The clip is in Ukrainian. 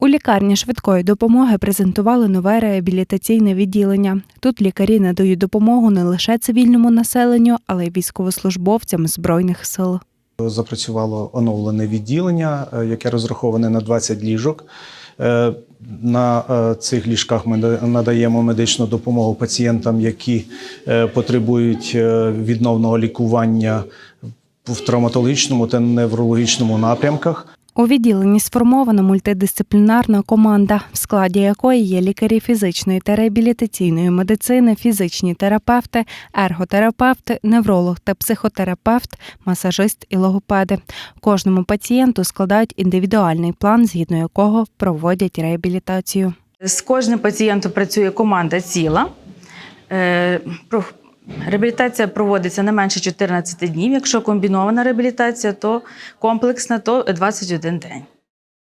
У лікарні швидкої допомоги презентували нове реабілітаційне відділення. Тут лікарі надають допомогу не лише цивільному населенню, але й військовослужбовцям збройних сил. Запрацювало оновлене відділення, е, яке розраховане на 20 ліжок. Е, На е, цих ліжках ми надаємо медичну допомогу пацієнтам, які потребують відновного лікування в травматологічному та неврологічному напрямках. У відділенні сформована мультидисциплінарна команда, в складі якої є лікарі фізичної та реабілітаційної медицини, фізичні терапевти, ерготерапевти, невролог та психотерапевт, масажист і логопеди. Кожному пацієнту складають індивідуальний план, згідно якого проводять реабілітацію. З кожним пацієнтом працює команда ціла. Реабілітація проводиться не менше 14 днів. Якщо комбінована реабілітація, то комплексна, то 21 день.